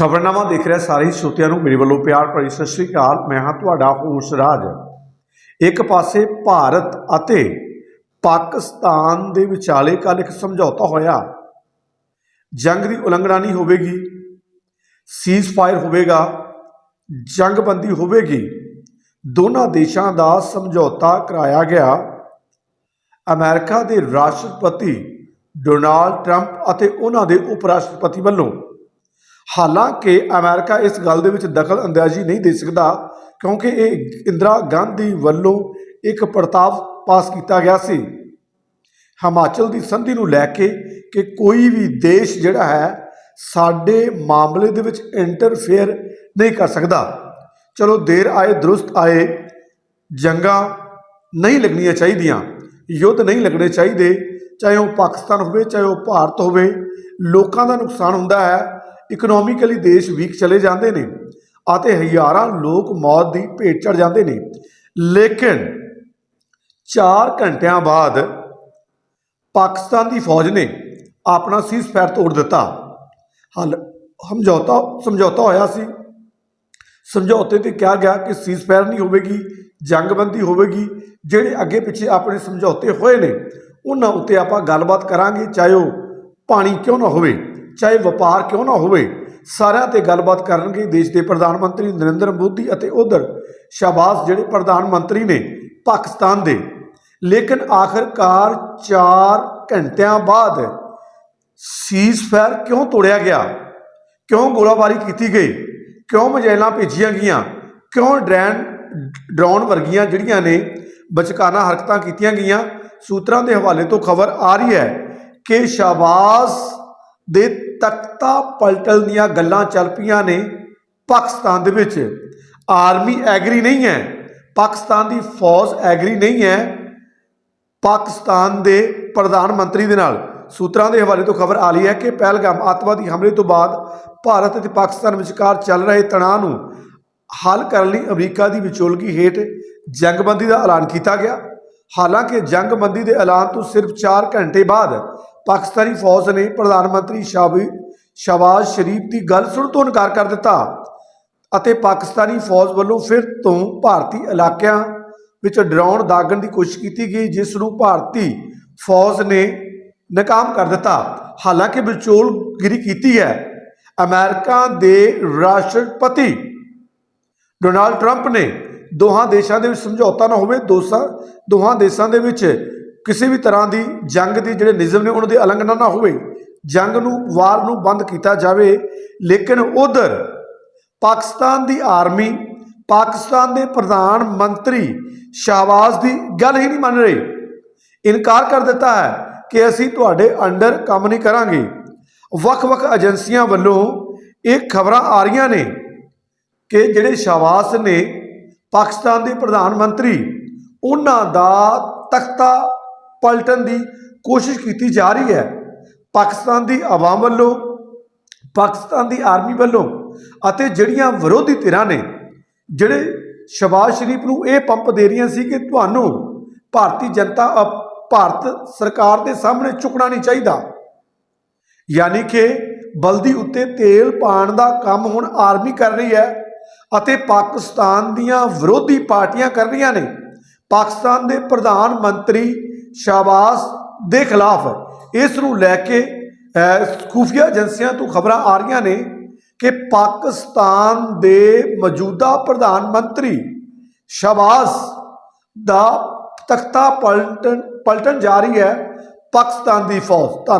ਖਬਰਨਾਮਾ ਦੇਖ ਰਿਹਾ ਸਾਰੇ ਹੀ ਸਰੋਤਿਆਂ ਨੂੰ ਮੇਰੇ ਵੱਲੋਂ ਪਿਆਰ ਭਰੀ ਸਤਿ ਸ੍ਰੀ ਅਕਾਲ। ਮੈਂ ਹਾਂ ਤੁਹਾਡਾ ਹੋਸ ਰਾਜ ਇੱਕ ਪਾਸੇ ਭਾਰਤ ਅਤੇ ਪਾਕਿਸਤਾਨ ਦੇ ਵਿਚਾਲੇ ਕੱਲ ਇੱਕ ਸਮਝੌਤਾ ਹੋਇਆ। ਜੰਗ ਦੀ ਉਲੰਘਣਾ ਨਹੀਂ ਹੋਵੇਗੀ। ਸੀਜ਼ ਫਾਇਰ ਹੋਵੇਗਾ। ਜੰਗਬੰਦੀ ਹੋਵੇਗੀ। ਦੋਨਾਂ ਦੇਸ਼ਾਂ ਦਾ ਸਮਝੌਤਾ ਕਰਾਇਆ ਗਿਆ। ਅਮਰੀਕਾ ਦੇ ਰਾਸ਼ਟਰਪਤੀ ਡੋਨਾਲਡ ਟਰੰਪ ਅਤੇ ਉਹਨਾਂ ਦੇ ਉਪ ਰਾਸ਼ਟਰਪਤੀ ਵੱਲੋਂ ਹਾਲਾਂਕਿ ਅਮਰੀਕਾ ਇਸ ਗੱਲ ਦੇ ਵਿੱਚ ਦਖਲ ਅੰਦਾਜ਼ੀ ਨਹੀਂ ਦੇ ਸਕਦਾ ਕਿਉਂਕਿ ਇਹ ਇੰਦਰਾ ਗਾਂਧੀ ਵੱਲੋਂ ਇੱਕ ਪ੍ਰਤਾਪ ਪਾਸ ਕੀਤਾ ਗਿਆ ਸੀ। ਹਿਮਾਚਲ ਦੀ ਸੰਧੀ ਨੂੰ ਲੈ ਕੇ ਕਿ ਕੋਈ ਵੀ ਦੇਸ਼ ਜਿਹੜਾ ਹੈ, ਸਾਡੇ ਮਾਮਲੇ ਦੇ ਵਿੱਚ ਇੰਟਰਫੇਅਰ ਨਹੀਂ ਕਰ ਸਕਦਾ। ਚਲੋ ਦੇਰ ਆਏ, ਦਰੁਸਤ ਆਏ, ਜੰਗਾਂ ਨਹੀਂ ਲੱਗਣੀਆਂ ਚਾਹੀਦੀਆਂ, ਯੁੱਧ ਨਹੀਂ ਲੱਗਣੇ ਚਾਹੀਦੇ, ਚਾਹੇ ਉਹ ਪਾਕਿਸਤਾਨ ਹੋਵੇ, ਚਾਹੇ ਉਹ ਭਾਰਤ ਹੋਵੇ, ਲੋਕਾਂ ਦਾ ਨੁਕਸਾਨ ਹੁੰਦਾ ਹੈ। ਇਕਨੋਮਿਕਲੀ ਦੇਸ਼ ਵੀਕ ਚਲੇ ਜਾਂਦੇ ਨੇ ਅਤੇ ਹਜ਼ਾਰਾਂ ਲੋਕ ਮੌਤ ਦੀ ਭੇਟ ਚੜ ਜਾਂਦੇ ਨੇ। ਲੇਕਿਨ 4 ਘੰਟਿਆਂ ਬਾਅਦ ਪਾਕਿਸਤਾਨ ਦੀ ਫੌਜ ਨੇ ਆਪਣਾ ਸੀਜ਼ਫਾਇਰ ਤੋੜ ਦਿੱਤਾ। ਹਲ ਸਮਝੌਤਾ ਸਮਝੌਤਾ ਹੋਇਆ ਸੀ। ਸਮਝੌਤੇ ਤੇ ਕਿਹਾ ਗਿਆ ਕਿ ਸੀਜ਼ਫਾਇਰ ਨਹੀਂ ਹੋਵੇਗੀ, ਜੰਗਬੰਦੀ ਹੋਵੇਗੀ। ਜਿਹੜੇ ਅੱਗੇ ਪਿੱਛੇ ਆਪਣੇ ਸਮਝੌਤੇ ਹੋਏ ਨੇ, ਉਹਨਾਂ ਉੱਤੇ ਆਪਾਂ ਗੱਲਬਾਤ ਕਰਾਂਗੇ, ਚਾਹੇ ਉਹ ਪਾਣੀ ਕਿਉਂ ਨਾ ਹੋਵੇ। ਚਾਹੇ ਵਪਾਰ ਕਿਉਂ ਨਾ ਹੋਵੇ, ਸਾਰਿਆਂ ਤੇ ਗੱਲਬਾਤ ਕਰਨਗੇ ਦੇਸ਼ ਦੇ ਪ੍ਰਧਾਨ ਮੰਤਰੀ ਨਰਿੰਦਰ ਮੋਦੀ ਅਤੇ ਉਧਰ ਸ਼ਾਬਾਜ਼ ਜਿਹੜੇ ਪ੍ਰਧਾਨ ਮੰਤਰੀ ਨੇ ਪਾਕਿਸਤਾਨ ਦੇ। ਲੇਕਿਨ ਆਖਰਕਾਰ 4 ਘੰਟਿਆਂ ਬਾਅਦ ਸੀਜ਼ਫਾਇਰ ਕਿਉਂ ਤੋੜਿਆ ਗਿਆ? ਕਿਉਂ ਗੋਲਾਬਾਰੀ ਕੀਤੀ ਗਈ? ਕਿਉਂ ਮਜੈਲਾਂ ਭੇਜੀਆਂ ਗਈਆਂ? ਕਿਉਂ ਡਰੈਨ ਡਰਾਉਣ ਵਰਗੀਆਂ ਜਿਹੜੀਆਂ ਨੇ ਬਚਕਾਨਾ ਹਰਕਤਾਂ ਕੀਤੀਆਂ ਗਈਆਂ? ਸੂਤਰਾਂ ਦੇ ਹਵਾਲੇ ਤੋਂ ਖਬਰ ਆ ਰਹੀ ਹੈ ਕਿ ਸ਼ਾਬਾਜ਼ ਦੇ ਤਖਤਾ ਪਲਟਣ ਦੀਆਂ ਗੱਲਾਂ ਚੱਲ ਪਈਆਂ ਨੇ ਪਾਕਿਸਤਾਨ ਦੇ ਵਿੱਚ। ਆਰਮੀ ਐਗਰੀ ਨਹੀਂ ਹੈ। ਪਾਕਿਸਤਾਨ ਦੀ ਫੌਜ ਐਗਰੀ ਨਹੀਂ ਹੈ। ਪਾਕਿਸਤਾਨ ਦੇ ਪ੍ਰਧਾਨ ਮੰਤਰੀ ਦੇ ਨਾਲ। ਸੂਤਰਾਂ ਦੇ ਹਵਾਲੇ ਤੋਂ ਖਬਰ ਆ ਰਹੀ ਹੈ ਕਿ ਪਹਿਲਗਾਮ ਅੱਤਵਾਦੀ ਹਮਲੇ ਤੋਂ ਬਾਅਦ ਭਾਰਤ ਅਤੇ ਪਾਕਿਸਤਾਨ ਵਿਚਕਾਰ ਚੱਲ ਰਹੇ ਤਣਾਅ ਨੂੰ ਹੱਲ ਕਰਨ ਲਈ ਅਮਰੀਕਾ ਦੀ ਵਿਚੋਲਗੀ ਹੇਠ ਜੰਗਬੰਦੀ ਦਾ ਐਲਾਨ ਕੀਤਾ ਗਿਆ। ਹਾਲਾਂਕਿ ਜੰਗਬੰਦੀ ਦੇ ਐਲਾਨ ਤੋਂ ਸਿਰਫ 4 ਘੰਟੇ ਬਾਅਦ ਪਾਕਿਸਤਾਨੀ ਫੌਜ ਨੇ ਪ੍ਰਧਾਨ ਮੰਤਰੀ ਸ਼ਾਬੀ ਸ਼ਾਬਾਜ਼ ਸ਼ਰੀਫ ਦੀ ਗੱਲ ਸੁਣ ਤੋਂ ਇਨਕਾਰ ਕਰ ਦਿੱਤਾ ਅਤੇ ਪਾਕਿਸਤਾਨੀ ਫੌਜ ਵੱਲੋਂ ਫਿਰ ਤੋਂ ਭਾਰਤੀ ਇਲਾਕਿਆਂ ਵਿੱਚ ਡਰਾਉਣ ਦਾਗਣ ਦੀ ਕੋਸ਼ਿਸ਼ ਕੀਤੀ ਗਈ, ਜਿਸ ਨੂੰ ਭਾਰਤੀ ਫੌਜ ਨੇ ਨਾਕਾਮ ਕਰ ਦਿੱਤਾ। ਹਾਲਾਂਕਿ ਵਿਚੋਲਗਿਰੀ ਕੀਤੀ ਹੈ। ਅਮਰੀਕਾ ਦੇ ਰਾਸ਼ਟਰਪਤੀ ਡੋਨਾਲਡ ਟਰੰਪ ਨੇ ਦੋਹਾਂ ਦੇਸ਼ਾਂ ਦੇ ਵਿੱਚ ਸਮਝੌਤਾ ਨਾ ਹੋਵੇ, ਦੋਸਾਂ ਦੋਹਾਂ ਦੇਸ਼ਾਂ ਦੇ ਵਿੱਚ ਕਿਸੇ ਵੀ ਤਰ੍ਹਾਂ ਦੀ ਜੰਗ ਦੀ ਜਿਹੜੇ ਨਿਯਮ ਨੇ ਉਹਨਾਂ ਦੀ ਉਲੰਘਣਾ ਨਾ ਹੋਵੇ, ਜੰਗ ਨੂੰ, ਵਾਰ ਨੂੰ ਬੰਦ ਕੀਤਾ ਜਾਵੇ। ਲੇਕਿਨ ਉਧਰ ਪਾਕਿਸਤਾਨ ਦੀ ਆਰਮੀ, ਪਾਕਿਸਤਾਨ ਦੇ ਪ੍ਰਧਾਨ ਮੰਤਰੀ ਸ਼ਾਹਬਾਜ਼ ਦੀ ਗੱਲ ਹੀ ਨਹੀਂ ਮੰਨ ਰਹੇ। ਇਨਕਾਰ ਕਰ ਦਿੱਤਾ ਹੈ ਕਿ ਅਸੀਂ ਤੁਹਾਡੇ ਅੰਡਰ ਕੰਮ ਨਹੀਂ ਕਰਾਂਗੇ। ਵੱਖ-ਵੱਖ ਏਜੰਸੀਆਂ ਵੱਲੋਂ ਇਹ ਖਬਰਾਂ ਆ ਰਹੀਆਂ ਨੇ ਕਿ ਜਿਹੜੇ ਸ਼ਾਬਾਸ ਨੇ ਪਾਕਿਸਤਾਨ ਦੇ ਪ੍ਰਧਾਨ ਮੰਤਰੀ, ਉਹਨਾਂ ਦਾ ਤਖਤਾ ਪਲਟਣ ਦੀ ਕੋਸ਼ਿਸ਼ ਕੀਤੀ ਜਾ ਰਹੀ ਹੈ। ਪਾਕਿਸਤਾਨ ਦੀ ਆਵਾਮ ਵੱਲੋਂ, ਪਾਕਿਸਤਾਨ ਦੀ ਆਰਮੀ ਵੱਲੋਂ ਅਤੇ ਜਿਹੜੀਆਂ ਵਿਰੋਧੀ ਧਿਰਾਂ ਨੇ, ਜਿਹੜੇ ਸ਼ਬਾਜ਼ ਸ਼ਰੀਫ ਨੂੰ ਇਹ ਪੰਪ ਦੇ ਰਹੀਆਂ ਸੀ ਕਿ ਤੁਹਾਨੂੰ ਭਾਰਤੀ ਜਨਤਾ ਅ- ਭਾਰਤ ਸਰਕਾਰ ਦੇ ਸਾਹਮਣੇ ਝੁਕਣਾ ਨਹੀਂ ਚਾਹੀਦਾ। ਯਾਨੀ ਕਿ ਬਲਦੀ ਉੱਤੇ ਤੇਲ ਪਾਣ ਦਾ ਕੰਮ ਹੁਣ ਆਰਮੀ ਕਰ ਰਹੀ ਹੈ ਅਤੇ ਪਾਕਿਸਤਾਨ ਦੀਆਂ ਵਿਰੋਧੀ ਪਾਰਟੀਆਂ ਕਰ ਰਹੀਆਂ ਨੇ। ਪਾਕਿਸਤਾਨ ਦੇ ਪ੍ਰਧਾਨ ਮੰਤਰੀ ਸ਼ਾਬਾਜ਼ ਦੇ ਖਿਲਾਫ ਇਸ ਨੂੰ ਲੈ ਕੇ ਅਹ, ਖੂਫੀਆ ਏਜੰਸੀਆਂ ਤੋਂ ਖਬਰਾਂ ਆ ਰਹੀਆਂ ਨੇ ਕਿ ਪਾਕਿਸਤਾਨ ਦੇ ਮੌਜੂਦਾ ਪ੍ਰਧਾਨ ਮੰਤਰੀ ਸ਼ਾਬਾਜ਼ ਦਾ ਤਖਤਾ ਪਲਟਣ ਪਲਟਣ ਜਾ ਰਹੀ ਹੈ ਪਾਕਿਸਤਾਨ ਦੀ ਫੌਜ। ਧੰਨ